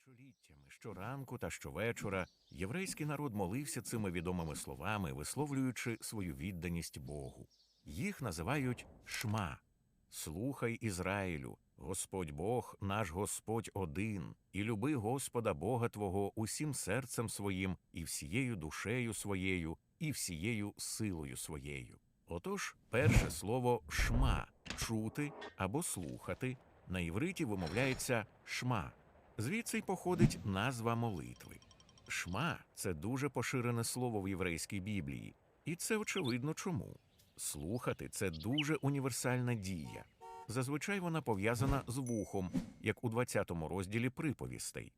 Тисячоліттями щоранку та щовечора єврейський народ молився цими відомими словами, висловлюючи свою відданість Богу. Їх називають шма. Слухай Ізраїлю, Господь Бог, наш Господь один, і люби Господа Бога Твого усім серцем своїм, і всією душею своєю, і всією силою своєю. Отож, перше слово шма чути або слухати на івриті вимовляється шма. Звідси й походить назва молитви. Шма це дуже поширене слово в єврейській Біблії, і це очевидно чому. Слухати це дуже універсальна дія. Зазвичай вона пов'язана з вухом, як у 20-му розділі приповістей.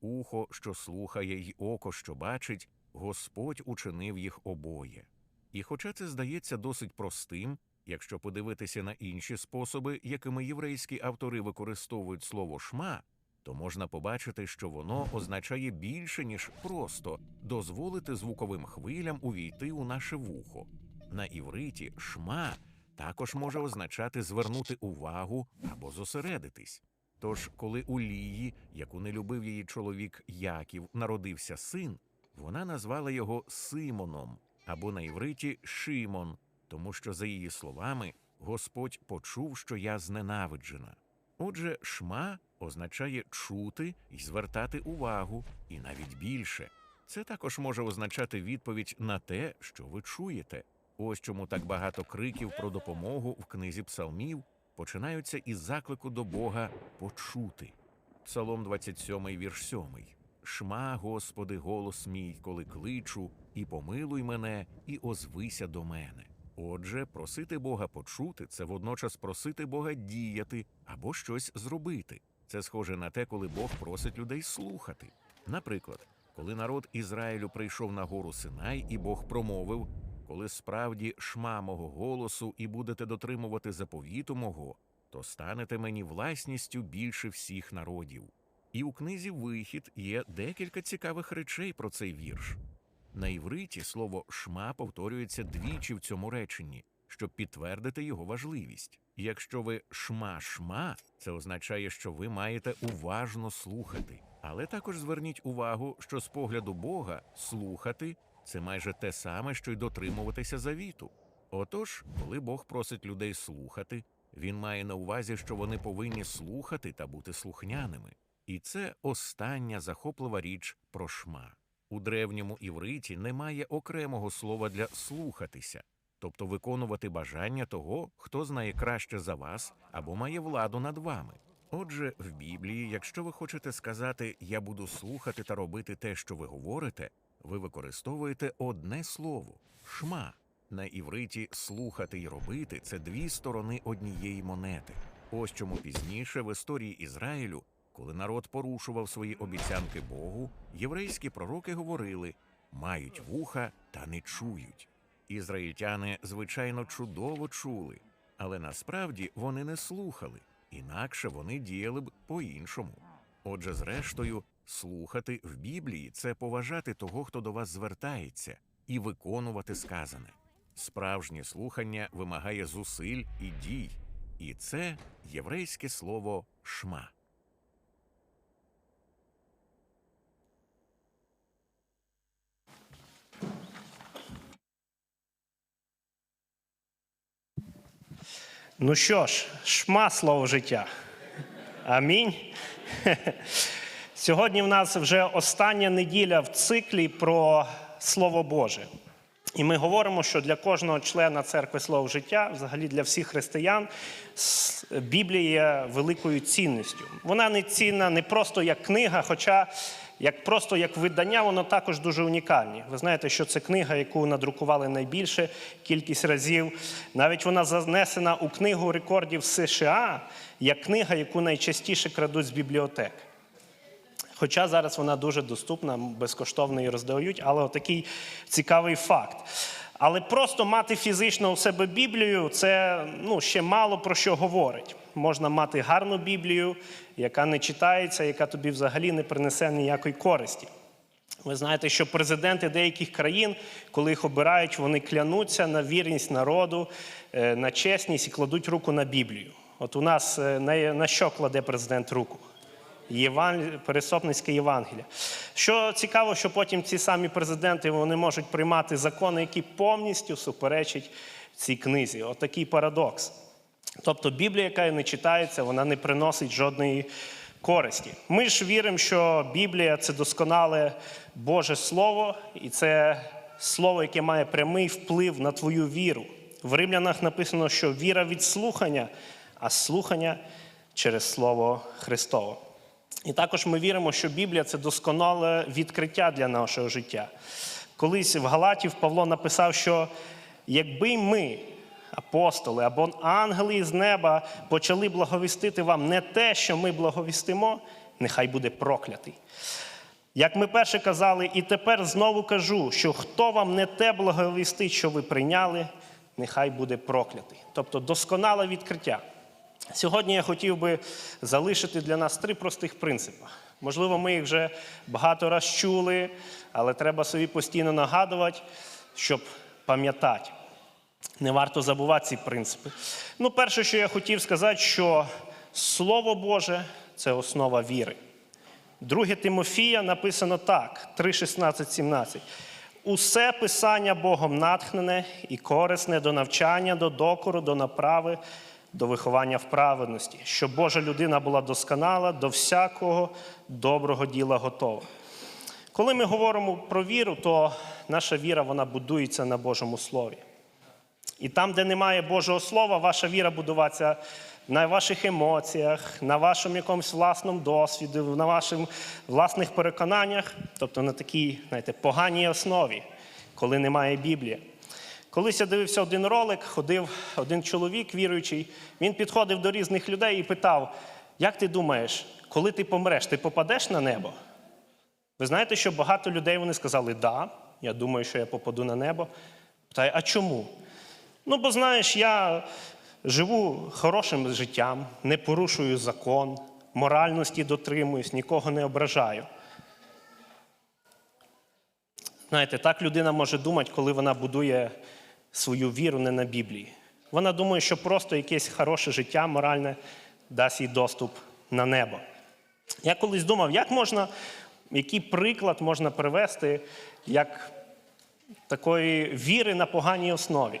Ухо, що слухає, й око, що бачить, Господь учинив їх обоє. І хоча це здається досить простим, якщо подивитися на інші способи, якими єврейські автори використовують слово шма, то можна побачити, що воно означає більше, ніж просто дозволити звуковим хвилям увійти у наше вухо. На івриті шма також може означати звернути увагу або зосередитись. Тож, коли у Лії, яку не любив її чоловік Яків, народився син, вона назвала його Симоном або на івриті Шимон, тому що, за її словами, Господь почув, що я зненавиджена. Отже, шма означає чути і звертати увагу, і навіть більше. Це також може означати відповідь на те, що ви чуєте. Ось чому так багато криків про допомогу в книзі псалмів починаються із заклику до Бога почути. Псалом 27, вірш 7. Шма, Господи, голос мій, коли кличу, і помилуй мене, і озвися до мене. Отже, просити Бога почути це водночас просити Бога діяти або щось зробити. Це схоже на те, коли Бог просить людей слухати. Наприклад, коли народ Ізраїлю прийшов на гору Синай, і Бог промовив: коли справді шма мого голосу і будете дотримувати заповіту мого, то станете мені власністю більше всіх народів. І у книзі Вихід є декілька цікавих речей про цей вірш. На івриті слово шма повторюється двічі в цьому реченні, щоб підтвердити його важливість. Якщо ви шма-шма, це означає, що ви маєте уважно слухати. Але також зверніть увагу, що з погляду Бога слухати це майже те саме, що й дотримуватися завіту. Отож, коли Бог просить людей слухати, він має на увазі, що вони повинні слухати та бути слухняними. І це остання захоплива річ про шма. У древньому івриті немає окремого слова для слухатися, тобто виконувати бажання того, хто знає краще за вас або має владу над вами. Отже, в Біблії, якщо ви хочете сказати Я буду слухати та робити те, що ви говорите, ви використовуєте одне слово шма. На івриті слухати і робити це дві сторони однієї монети. Ось чому пізніше в історії Ізраїлю коли народ порушував свої обіцянки Богу, єврейські пророки говорили мають вуха та не чують. Ізраїльтяни, звичайно, чудово чули, але насправді вони не слухали, інакше вони діяли б по-іншому. Отже, зрештою, слухати в Біблії це поважати того, хто до вас звертається, і виконувати сказане. Справжнє слухання вимагає зусиль і дій, і це єврейське слово шма. Ну що ж, шма слово життя. Амінь. Сьогодні в нас вже остання неділя в циклі про Слово Боже. І ми говоримо, що для кожного члена церкви Слово життя, взагалі для всіх християн, Біблія є великою цінністю. Вона не цінна не просто як книга, хоча як просто як видання, воно також дуже унікальні. Ви знаєте, що це книга, яку надрукували найбільше кількість разів. Навіть вона занесена у книгу рекордів США як книга, яку найчастіше крадуть з бібліотек. Хоча зараз вона дуже доступна, безкоштовно її роздають, але отакий цікавий факт. Але просто мати фізично у себе Біблію це ну, ще мало про що говорить. Можна мати гарну Біблію, яка не читається, яка тобі взагалі не принесе ніякої користі. Ви знаєте, що президенти деяких країн, коли їх обирають, вони клянуться на вірність народу, е, на чесність і кладуть руку на Біблію. От у нас е, на, на що кладе президент руку? Пересопницьке Євангеліє. Що цікаво, що потім ці самі президенти вони можуть приймати закони, які повністю суперечать цій книзі. Отакий парадокс. Тобто Біблія, яка не читається, вона не приносить жодної користі. Ми ж віримо, що Біблія це досконале Боже Слово, і це слово, яке має прямий вплив на твою віру. В римлянах написано, що віра від слухання, а слухання через Слово Христово. І також ми віримо, що Біблія це досконале відкриття для нашого життя. Колись в Галатів Павло написав, що якби ми, апостоли або ангели з неба, почали благовістити вам не те, що ми благовістимо, нехай буде проклятий. Як ми перше казали, і тепер знову кажу, що хто вам не те благовістить, що ви прийняли, нехай буде проклятий. Тобто досконале відкриття. Сьогодні я хотів би залишити для нас три простих принципи. Можливо, ми їх вже багато раз чули, але треба собі постійно нагадувати, щоб пам'ятати. Не варто забувати ці принципи. Ну, перше, що я хотів сказати, що Слово Боже це основа віри. Друге Тимофія написано так: 3, 16, 17. Усе писання Богом натхнене і корисне до навчання, до докору, до направи, до виховання в праведності, щоб Божа людина була досконала, до всякого доброго діла готова. Коли ми говоримо про віру, то наша віра вона будується на Божому Слові. І там, де немає Божого Слова, ваша віра будуватися на ваших емоціях, на вашому якомусь власному досвіді, на ваших власних переконаннях, тобто на такій, знаєте, поганій основі, коли немає Біблії. Колись я дивився один ролик, ходив один чоловік віруючий, він підходив до різних людей і питав: як ти думаєш, коли ти помреш, ти попадеш на небо? Ви знаєте, що багато людей вони сказали, да, я думаю, що я попаду на небо. Питаю, а чому? Ну, бо знаєш, я живу хорошим життям, не порушую закон, моральності дотримуюсь, нікого не ображаю. Знаєте, так людина може думати, коли вона будує свою віру не на Біблії. Вона думає, що просто якесь хороше життя моральне дасть їй доступ на небо. Я колись думав, як можна, який приклад можна привести як такої віри на поганій основі.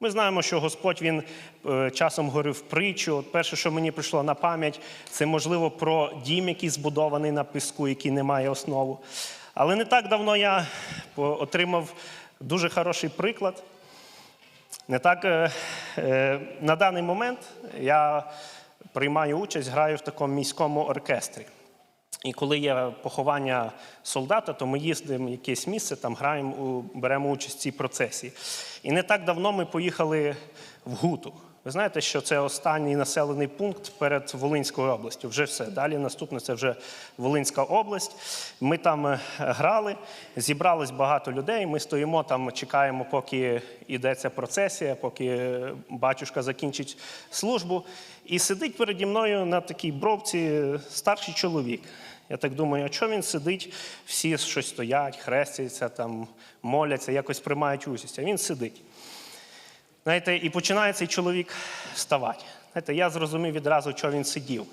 Ми знаємо, що Господь він е, часом говорив притчу. Перше, що мені прийшло на пам'ять, це можливо про дім, який збудований на піску, який не має основу. Але не так давно я отримав дуже хороший приклад. Не так е, е, на даний момент я приймаю участь, граю в такому міському оркестрі. І коли є поховання солдата, то ми їздимо в якесь місце, там граємо, беремо участь в цій процесії. І не так давно ми поїхали в Гуту. Ви знаєте, що це останній населений пункт перед Волинською областю. Вже все. Далі наступне це вже Волинська область. Ми там е, грали, зібралось багато людей. Ми стоїмо там, чекаємо, поки йдеться процесія, поки е, батюшка закінчить службу. І сидить переді мною на такій бровці старший чоловік. Я так думаю, а чого він сидить? Всі щось стоять, хрестяться, там, моляться, якось приймають участь. А він сидить. Знаєте, і починає цей чоловік вставати. Знаєте, я зрозумів відразу, що він сидів.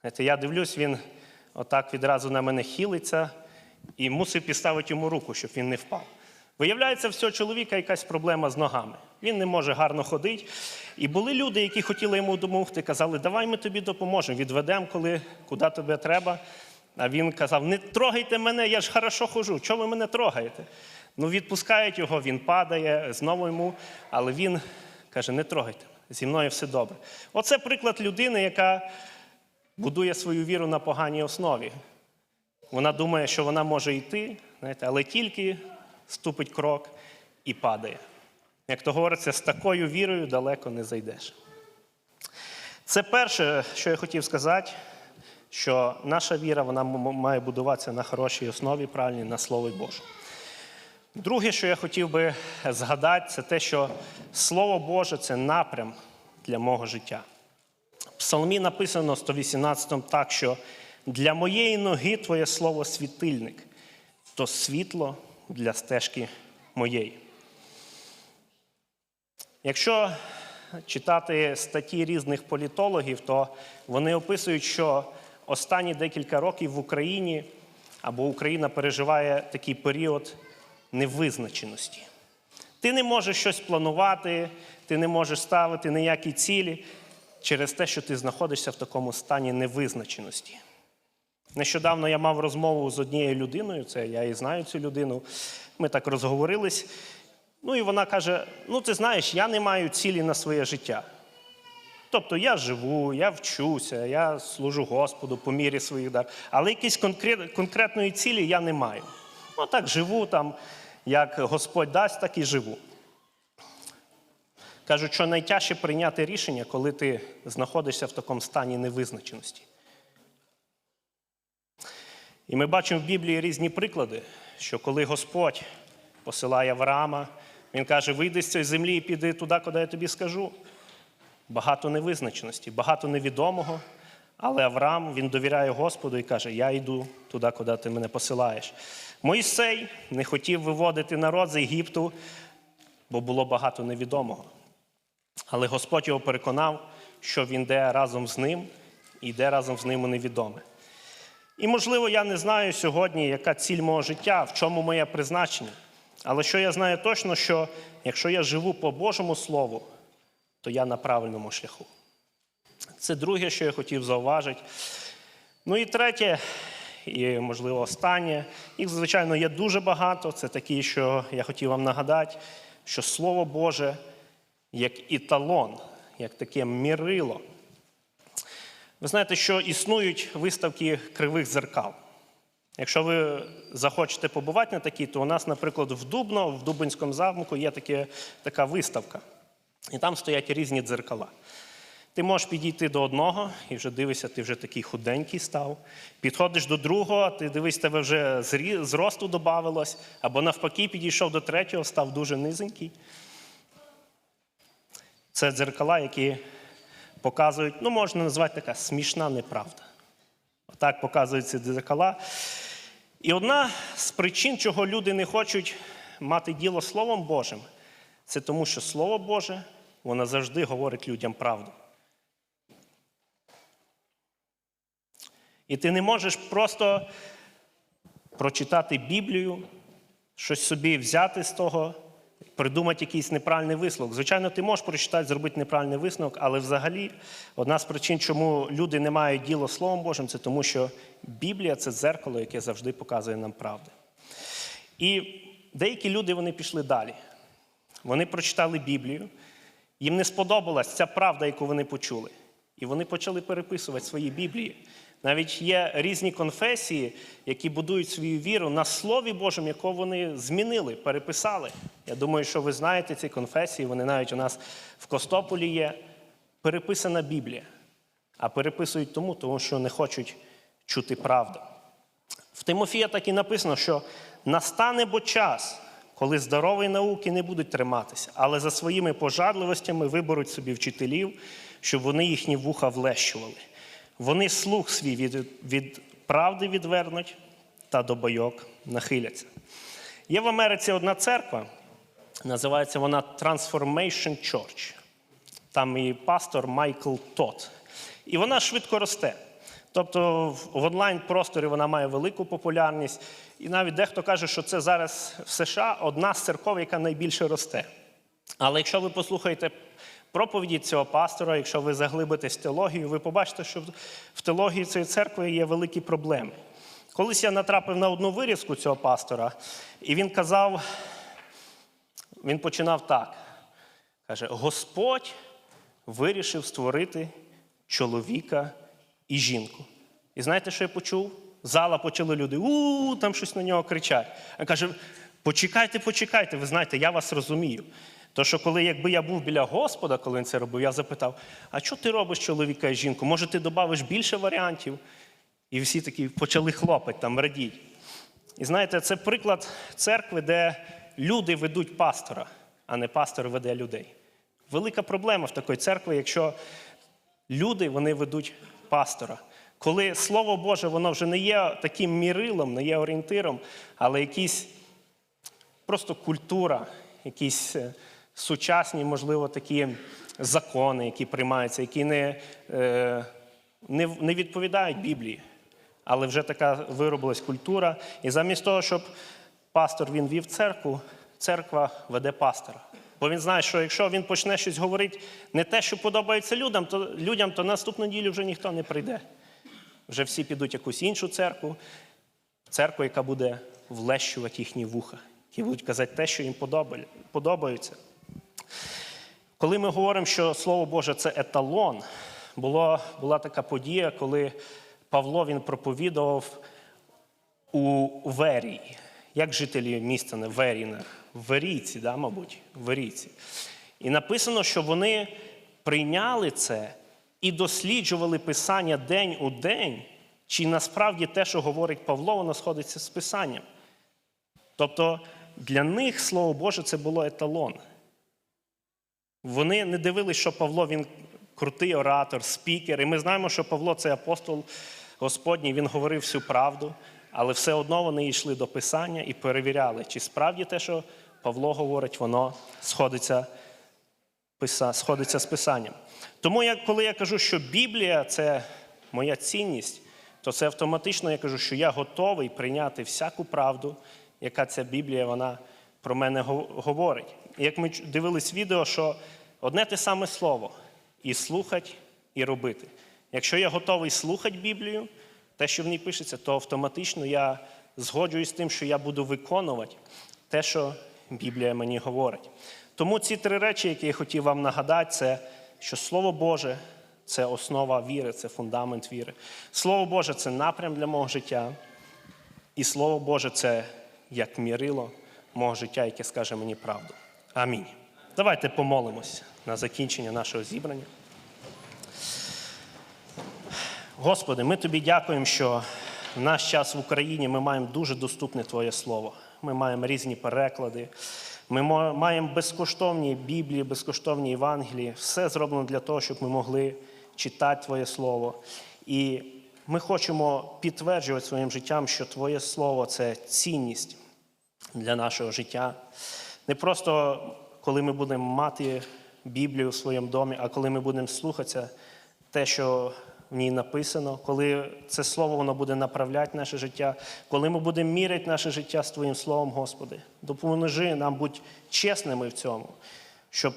Знаєте, я дивлюсь, він отак відразу на мене хилиться і мусив підставити йому руку, щоб він не впав. Виявляється, в цього чоловіка якась проблема з ногами. Він не може гарно ходити. І були люди, які хотіли йому допомогти, казали, давай ми тобі допоможемо, відведемо, коли, куди тобі треба. А він казав: не трогайте мене, я ж хорошо хожу. Чого ви мене трогаєте? Ну, відпускають його, він падає, знову йому, але він каже: не трогайте, зі мною все добре. Оце приклад людини, яка будує свою віру на поганій основі. Вона думає, що вона може йти, знаєте, але тільки ступить крок і падає. Як то говориться, з такою вірою далеко не зайдеш. Це перше, що я хотів сказати, що наша віра вона має будуватися на хорошій основі, правильній, на Слові Божому. Друге, що я хотів би згадати, це те, що Слово Боже це напрям для мого життя. В Псалмі написано 118 так, що для моєї ноги Твоє слово світильник, то світло для стежки моєї. Якщо читати статті різних політологів, то вони описують, що останні декілька років в Україні або Україна переживає такий період невизначеності. Ти не можеш щось планувати, ти не можеш ставити ніякі цілі через те, що ти знаходишся в такому стані невизначеності. Нещодавно я мав розмову з однією людиною, це я і знаю цю людину. Ми так розговорились. Ну і вона каже: Ну, ти знаєш, я не маю цілі на своє життя. Тобто я живу, я вчуся, я служу Господу по мірі своїх дар, але конкрет, конкретної цілі я не маю. Ну так живу там, як Господь дасть, так і живу. Кажуть, що найтяжче прийняти рішення, коли ти знаходишся в такому стані невизначеності. І ми бачимо в Біблії різні приклади, що коли Господь посилає Авраама, він каже: вийди з цієї землі і піди туди, куди я тобі скажу. Багато невизначеності, багато невідомого. Але Авраам він довіряє Господу і каже: Я йду туди, куди ти мене посилаєш. Моїсей не хотів виводити народ з Єгипту, бо було багато невідомого. Але Господь його переконав, що він йде разом з ним і йде разом з ним у невідоме. І, можливо, я не знаю сьогодні, яка ціль мого життя, в чому моє призначення. Але що я знаю точно, що якщо я живу по Божому Слову, то я на правильному шляху. Це друге, що я хотів зауважити. Ну і третє, і, можливо, останнє. Їх, звичайно, є дуже багато. Це такі, що я хотів вам нагадати, що Слово Боже як італон, як таке мірило. Ви знаєте, що існують виставки кривих зеркал. Якщо ви захочете побувати на такій, то у нас, наприклад, в Дубно, в Дубинському замку є таке, така виставка. І там стоять різні дзеркала. Ти можеш підійти до одного і вже дивишся, ти вже такий худенький став. Підходиш до другого, ти дивишся, тебе вже зросту додавалось, або навпаки, підійшов до третього, став дуже низенький. Це дзеркала, які показують, ну, можна назвати така смішна неправда. Отак показують ці дзеркала. І одна з причин, чого люди не хочуть мати діло Словом Божим, це тому, що Слово Боже, воно завжди говорить людям правду. І ти не можеш просто прочитати Біблію, щось собі взяти з того, придумати якийсь неправильний висновок. Звичайно, ти можеш прочитати, зробити неправильний висновок, але взагалі одна з причин, чому люди не мають діло Словом Божим, це тому, що Біблія це дзеркало, яке завжди показує нам правду. І деякі люди вони пішли далі. Вони прочитали Біблію, їм не сподобалась ця правда, яку вони почули. І вони почали переписувати свої Біблії. Навіть є різні конфесії, які будують свою віру на Слові Божому, яке вони змінили, переписали. Я думаю, що ви знаєте ці конфесії, вони навіть у нас в Костополі є. Переписана Біблія. А переписують тому, тому що не хочуть чути правду. В Тимофія так і написано, що настане бо час, коли здорові науки не будуть триматися, але за своїми пожадливостями виберуть собі вчителів, щоб вони їхні вуха влещували. Вони слух свій від, від правди відвернуть та до бойок нахиляться. Є в Америці одна церква, називається вона Transformation Church. Там і пастор Майкл Тот. І вона швидко росте. Тобто в онлайн-просторі вона має велику популярність. І навіть дехто каже, що це зараз в США одна з церков, яка найбільше росте. Але якщо ви послухаєте проповіді цього пастора, якщо ви заглибитесь в теологію, ви побачите, що в теології цієї церкви є великі проблеми. Колись я натрапив на одну вирізку цього пастора, і він казав, він починав так. Каже: Господь вирішив створити чоловіка і жінку. І знаєте, що я почув? Зала почали люди, у там щось на нього кричать. Він каже: почекайте, почекайте, ви знаєте, я вас розумію. То, що коли якби я був біля Господа, коли він це робив, я запитав: а що ти робиш чоловіка і жінку? Може, ти додавиш більше варіантів? І всі такі почали хлопати, там радіть. І знаєте, це приклад церкви, де люди ведуть пастора, а не пастор веде людей. Велика проблема в такій церкві, якщо люди вони ведуть пастора. Коли Слово Боже, воно вже не є таким мірилом, не є орієнтиром, але якісь просто культура, якісь е, сучасні, можливо, такі закони, які приймаються, які не, е, не, не відповідають Біблії. Але вже така виробилась культура. І замість того, щоб пастор він вів церкву, церква веде пастора. Бо він знає, що якщо він почне щось говорити не те, що подобається людям, то людям, то наступну неділю вже ніхто не прийде. Вже всі підуть якусь іншу церкву, церкву, яка буде влещувати їхні вуха, які будуть казати те, що їм подобає- подобається. Коли ми говоримо, що Слово Боже це еталон, було, була така подія, коли Павло він проповідував у Верії. Як жителі міста не Веріна? Верійці, да, мабуть, Верійці. І написано, що вони прийняли це і досліджували Писання день у день, чи насправді те, що говорить Павло, воно сходиться з Писанням. Тобто для них Слово Боже це було еталон. Вони не дивились, що Павло він крутий оратор, спікер. І ми знаємо, що Павло це апостол Господній, він говорив всю правду, але все одно вони йшли до Писання і перевіряли, чи справді те, що Павло говорить, воно сходиться, сходиться з Писанням. Тому, як, коли я кажу, що Біблія це моя цінність, то це автоматично я кажу, що я готовий прийняти всяку правду, яка ця Біблія вона про мене говорить. Як ми дивились відео, що одне те саме слово і слухати, і робити. Якщо я готовий слухати Біблію, те, що в ній пишеться, то автоматично я згоджуюсь з тим, що я буду виконувати те, що Біблія мені говорить. Тому ці три речі, які я хотів вам нагадати, це що Слово Боже це основа віри, це фундамент віри. Слово Боже це напрям для мого життя. І Слово Боже це як мірило мого життя, яке скаже мені правду. Амінь. Давайте помолимось на закінчення нашого зібрання. Господи, ми тобі дякуємо, що в наш час в Україні ми маємо дуже доступне Твоє Слово. Ми маємо різні переклади. Ми маємо безкоштовні Біблії, безкоштовні Євангелії. Все зроблено для того, щоб ми могли читати Твоє Слово. І ми хочемо підтверджувати своїм життям, що Твоє Слово це цінність для нашого життя. Не просто коли ми будемо мати Біблію в своєму домі, а коли ми будемо слухатися те, що в ній написано, коли це слово воно буде направляти наше життя, коли ми будемо міряти наше життя з Твоїм Словом, Господи, допоможи нам бути чесними в цьому, щоб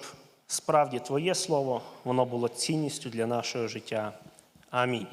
справді Твоє Слово воно було цінністю для нашого життя. Амінь.